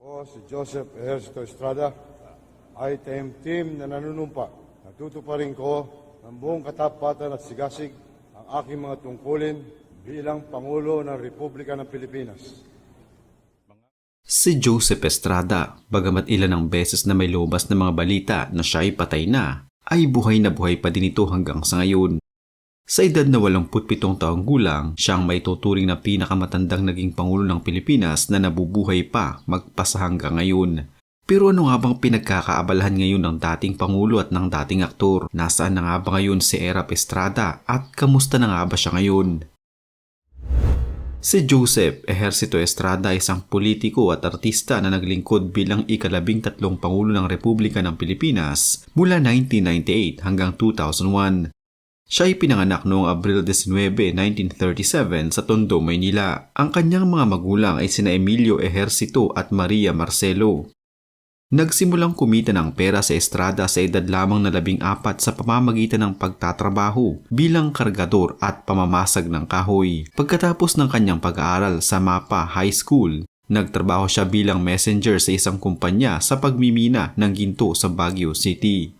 Ako si Joseph Ejercito Estrada ay team-team na nanunumpa. Natutuparin ko ng buong katapatan at sigasig ang aking mga tungkulin bilang Pangulo ng Republika ng Pilipinas. Si Joseph Estrada, bagamat ilan ang beses na may lumabas na mga balita na siya ay patay na, ay buhay na buhay pa din ito hanggang sa ngayon. Sa edad na 87 taong gulang, siya ang may tuturing na pinakamatandang naging Pangulo ng Pilipinas na nabubuhay pa magpasa hanggang ngayon. Pero ano nga bang pinagkakaabalahan ngayon ng dating Pangulo at ng dating aktor? Nasaan na nga ba ngayon si Erap Estrada at kamusta na nga ba siya ngayon? Si Joseph Ejercito Estrada ay isang politiko at artista na naglingkod bilang ikalabing tatlong Pangulo ng Republika ng Pilipinas mula 1998 hanggang 2001. Siya ay pinanganak noong Abril 19, 1937 sa Tondo, Maynila. Ang kanyang mga magulang ay sina Emilio Ejercito at Maria Marcelo. Nagsimulang kumita ng pera sa Estrada sa edad lamang na labing apat sa pamamagitan ng pagtatrabaho bilang kargador at pamamasag ng kahoy. Pagkatapos ng kanyang pag-aaral sa MAPA High School, nagtrabaho siya bilang messenger sa isang kumpanya sa pagmimina ng ginto sa Baguio City.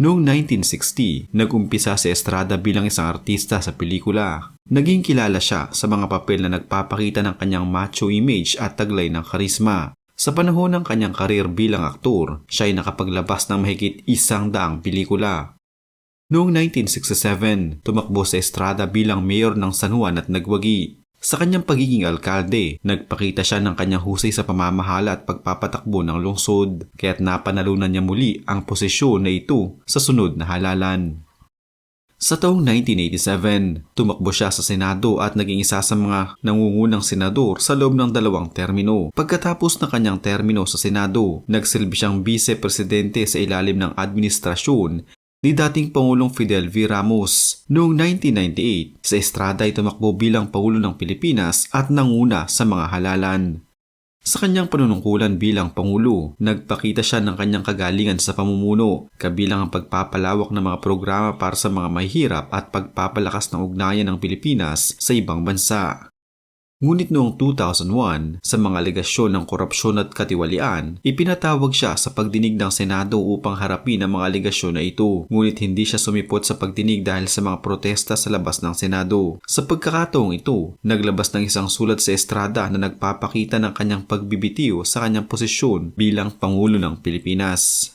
Noong 1960, nag-umpisa si Estrada bilang isang artista sa pelikula. Naging kilala siya sa mga papel na nagpapakita ng kanyang macho image at taglay ng karisma. Sa panahon ng kanyang karir bilang aktor, siya ay nakapaglabas ng mahigit isang daang pelikula. Noong 1967, tumakbo sa Estrada bilang mayor ng San Juan at nagwagi. Sa kanyang pagiging alkalde, nagpakita siya ng kanyang husay sa pamamahala at pagpapatakbo ng lungsod, kaya't napanalunan niya muli ang posisyon na ito sa sunod na halalan. Sa taong 1987, tumakbo siya sa Senado at naging isa sa mga nangungunang senador sa loob ng dalawang termino. Pagkatapos ng kanyang termino sa Senado, nagsilbi siyang vice-presidente sa ilalim ng administrasyon ni dating Pangulong Fidel V. Ramos. Noong 1998, sa Estrada ay tumakbo bilang Pangulo ng Pilipinas at nanguna sa mga halalan. Sa kanyang panunungkulan bilang Pangulo, nagpakita siya ng kanyang kagalingan sa pamumuno, kabilang ang pagpapalawak ng mga programa para sa mga mahihirap at pagpapalakas ng ugnayan ng Pilipinas sa ibang bansa. Ngunit noong 2001, sa mga alegasyon ng korupsyon at katiwalian, ipinatawag siya sa pagdinig ng Senado upang harapin ang mga alegasyon na ito. Ngunit hindi siya sumipot sa pagdinig dahil sa mga protesta sa labas ng Senado. Sa pagkakataong ito, naglabas ng isang sulat sa Estrada na nagpapakita ng kanyang pagbibitiw sa kanyang posisyon bilang Pangulo ng Pilipinas.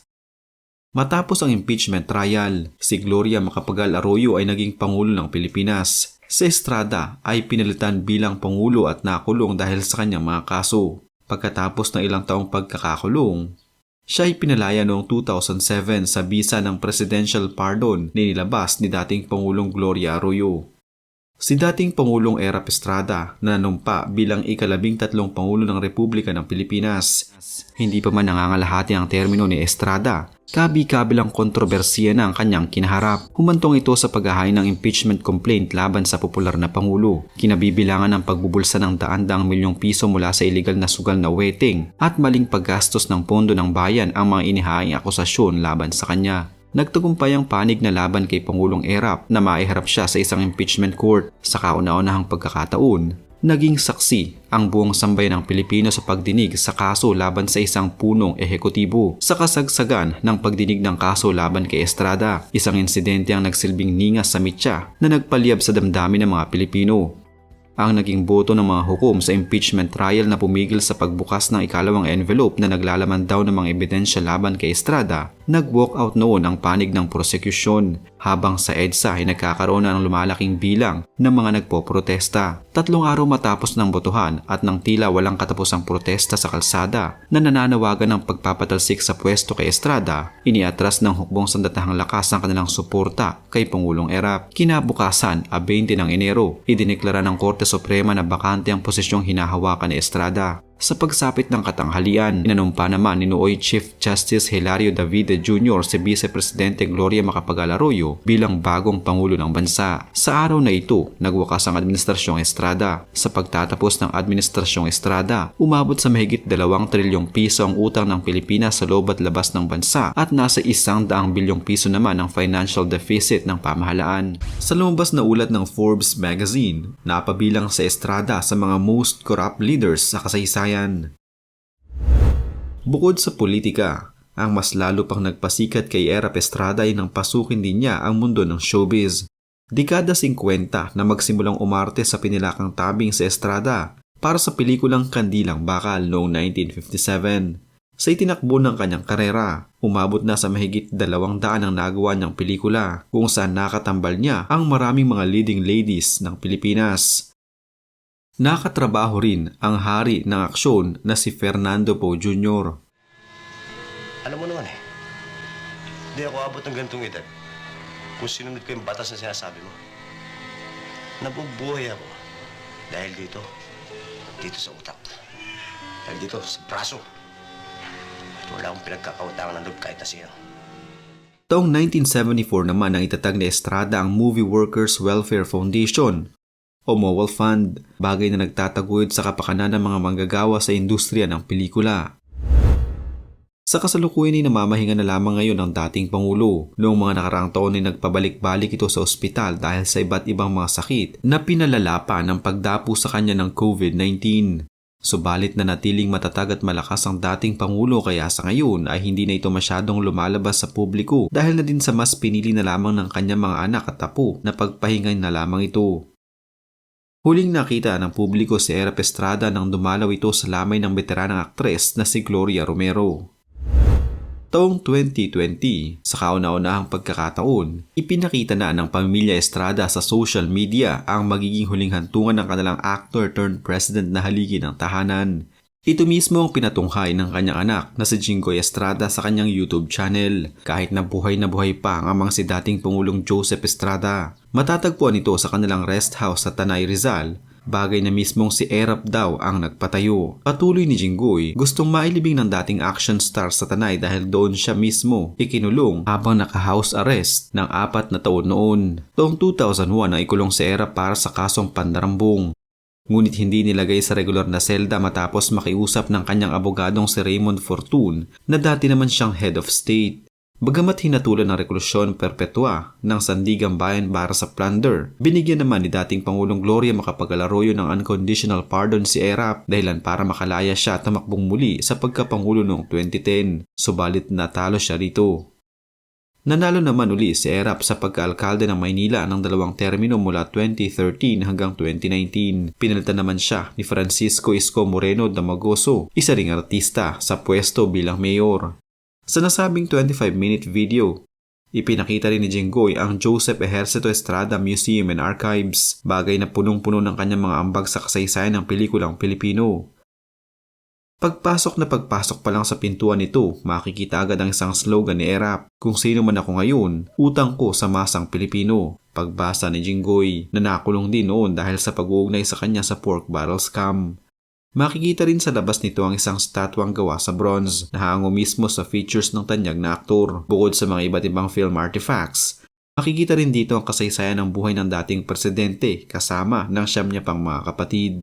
Matapos ang impeachment trial, si Gloria Macapagal Arroyo ay naging Pangulo ng Pilipinas. Si Estrada ay pinalitan bilang Pangulo at nakulong dahil sa kanyang mga kaso. Pagkatapos ng ilang taong pagkakakulong, siya ay pinalaya noong 2007 sa bisa ng presidential pardon na nilabas ni dating Pangulong Gloria Arroyo. Si dating Pangulong Erap Estrada na nanumpa bilang ikalabing tatlong Pangulo ng Republika ng Pilipinas. Hindi pa man nangangalahati ang termino ni Estrada, kabi-kabilang kontrobersiya na ang kanyang kinaharap. Humantong ito sa paghahain ng impeachment complaint laban sa popular na Pangulo. Kinabibilangan ng pagbubulsa ng daan-daang milyong piso mula sa iligal na sugal na wetting at maling paggastos ng pondo ng bayan ang mga inihaing akusasyon laban sa kanya. Nagtagumpay ang panig na laban kay Pangulong Erap na maiharap siya sa isang impeachment court. Sa kauna-unahang pagkakataon, naging saksi ang buong sambayan ng Pilipino sa pagdinig sa kaso laban sa isang punong ehekutibo sa kasagsagan ng pagdinig ng kaso laban kay Estrada, isang insidente ang nagsilbing ningas sa mitya na nagpaliyab sa damdamin ng mga Pilipino ang naging boto ng mga hukom sa impeachment trial na pumigil sa pagbukas ng ikalawang envelope na naglalaman daw ng mga ebidensya laban kay Estrada, nag-walk out noon ang panig ng prosekusyon habang sa EDSA ay nagkakaroon na ng lumalaking bilang ng mga nagpoprotesta. Tatlong araw matapos ng botohan at nang tila walang katapusang protesta sa kalsada na nananawagan ng pagpapatalsik sa pwesto kay Estrada, iniatras ng hukbong sandatahang lakas ang kanilang suporta kay Pangulong Erap. Kinabukasan, a 20 ng Enero, idineklara ng Korte Suprema na bakante ang posisyong hinahawakan ni Estrada. Sa pagsapit ng katanghalian, inanumpa naman ni Nooy Chief Justice Hilario Davide Jr. si Vice Presidente Gloria Macapagal Arroyo bilang bagong Pangulo ng Bansa. Sa araw na ito, nagwakas ang Administrasyong Estrada. Sa pagtatapos ng Administrasyong Estrada, umabot sa mahigit 2 trilyong piso ang utang ng Pilipinas sa loob at labas ng bansa at nasa isang daang bilyong piso naman ang financial deficit ng pamahalaan. Sa lumabas na ulat ng Forbes magazine, napabilang sa Estrada sa mga most corrupt leaders sa kasaysayan. Bukod sa politika, ang mas lalo pang nagpasikat kay Erap Estrada ay nang pasukin din niya ang mundo ng showbiz. Dekada 50 na magsimulang umarte sa pinilakang tabing sa Estrada para sa pelikulang Kandilang Bakal noong 1957. Sa itinakbo ng kanyang karera, umabot na sa mahigit dalawang daan ang nagawa niyang pelikula kung saan nakatambal niya ang maraming mga leading ladies ng Pilipinas. Nakatrabaho rin ang hari ng aksyon na si Fernando Poe Jr. Alam mo naman eh, hindi ako abot ng ganitong edad kung sinunod ko yung batas na sinasabi mo. Nabubuhay ako dahil dito, dito sa utak. Dahil dito sa braso. At wala akong pinagkakautangan ng loob kahit na sino. Taong 1974 naman ang itatag ni Estrada ang Movie Workers Welfare Foundation o MOWEL Fund, bagay na nagtataguyod sa kapakanan ng mga manggagawa sa industriya ng pelikula. Sa kasalukuyan ay namamahinga na lamang ngayon ang dating Pangulo. Noong mga nakaraang taon ay nagpabalik-balik ito sa ospital dahil sa iba't ibang mga sakit na pinalala pa ng pagdapo sa kanya ng COVID-19. Subalit na natiling matatag at malakas ang dating Pangulo kaya sa ngayon ay hindi na ito masyadong lumalabas sa publiko dahil na din sa mas pinili na lamang ng kanyang mga anak at apo na pagpahingay na lamang ito. Huling nakita ng publiko si Erap Estrada nang dumalaw ito sa lamay ng veteranang aktres na si Gloria Romero. Taong 2020, sa kauna-unahang pagkakataon, ipinakita na ng pamilya Estrada sa social media ang magiging huling hantungan ng kanilang actor turned president na haligi ng tahanan. Ito mismo ang pinatunghay ng kanyang anak na si Jingoy Estrada sa kanyang YouTube channel kahit na buhay na buhay pa ang amang si dating Pangulong Joseph Estrada. Matatagpuan ito sa kanilang rest house sa Tanay Rizal Bagay na mismong si Erap daw ang nagpatayo. Patuloy ni Jinggoy, gustong mailibing ng dating action star sa Tanay dahil doon siya mismo ikinulong habang naka-house arrest ng apat na taon noon. Taong 2001 ay ikulong si Erap para sa kasong pandarambong. Ngunit hindi nilagay sa regular na selda matapos makiusap ng kanyang abogadong si Raymond Fortune na dati naman siyang head of state. Bagamat hinatulan ng reklusyon perpetua ng Sandigang Bayan para sa plunder, binigyan naman ni dating Pangulong Gloria Macapagal-Arroyo ng unconditional pardon si Erap dahilan para makalaya siya at tumakbong muli sa pagkapangulo noong 2010, subalit natalo siya rito. Nanalo naman uli si Erap sa pagkaalkalde ng Maynila ng dalawang termino mula 2013 hanggang 2019. Pinalitan naman siya ni Francisco Isko Moreno Damagoso, isa ring artista sa pwesto bilang mayor. Sa nasabing 25-minute video, ipinakita rin ni Jinggoy ang Joseph Ejercito Estrada Museum and Archives, bagay na punong-puno ng kanyang mga ambag sa kasaysayan ng pelikulang Pilipino. Pagpasok na pagpasok pa lang sa pintuan nito, makikita agad ang isang slogan ni Erap, kung sino man ako ngayon, utang ko sa masang Pilipino. Pagbasa ni Jinggoy na nakulong din noon dahil sa pag-uugnay sa kanya sa pork barrel scam. Makikita rin sa labas nito ang isang statwang gawa sa bronze na hango mismo sa features ng tanyag na aktor. Bukod sa mga iba't ibang film artifacts, makikita rin dito ang kasaysayan ng buhay ng dating presidente kasama ng siyam niya pang mga kapatid.